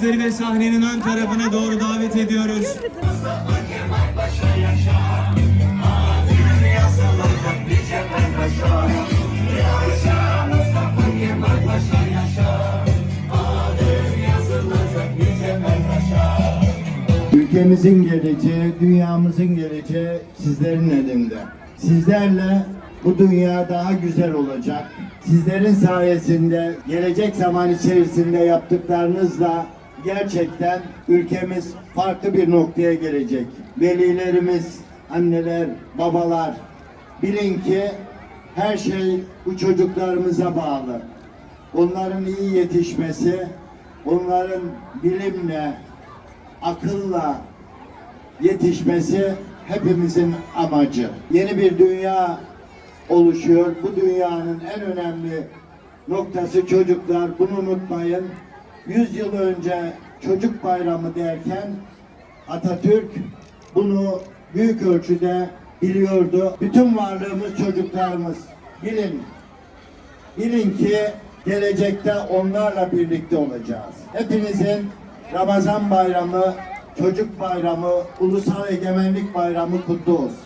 sizleri de sahnenin ön tarafına doğru davet ediyoruz. Ülkemizin geleceği, dünyamızın geleceği sizlerin elinde. Sizlerle bu dünya daha güzel olacak. Sizlerin sayesinde gelecek zaman içerisinde yaptıklarınızla gerçekten ülkemiz farklı bir noktaya gelecek. Velilerimiz, anneler, babalar bilin ki her şey bu çocuklarımıza bağlı. Onların iyi yetişmesi, onların bilimle, akılla yetişmesi hepimizin amacı. Yeni bir dünya oluşuyor. Bu dünyanın en önemli noktası çocuklar. Bunu unutmayın. 100 yıl önce çocuk bayramı derken Atatürk bunu büyük ölçüde biliyordu. Bütün varlığımız çocuklarımız. Bilin, Bilin ki gelecekte onlarla birlikte olacağız. Hepinizin Ramazan bayramı, çocuk bayramı, ulusal egemenlik bayramı kutlu olsun.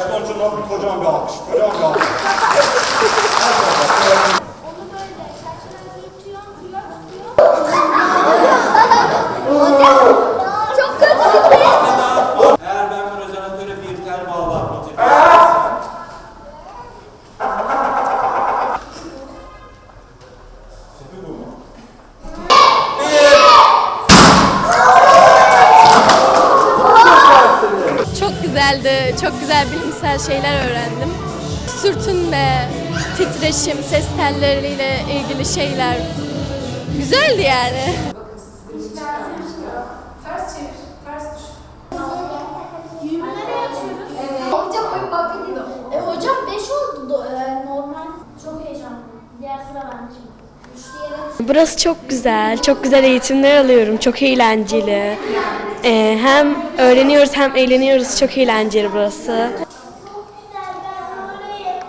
skończył robić pociągacz, pociągacz. Çok güzel bilimsel şeyler öğrendim. Sürtünme, titreşim, ses telleriyle ilgili şeyler. Güzeldi yani. Hocam oyun bakın E hocam 5 oldu. e, normal. Çok heyecanlı. Diğer sıra yere Burası çok güzel. Çok güzel eğitimler alıyorum. Çok eğlenceli. Ee, hem öğreniyoruz hem eğleniyoruz. Çok eğlenceli burası.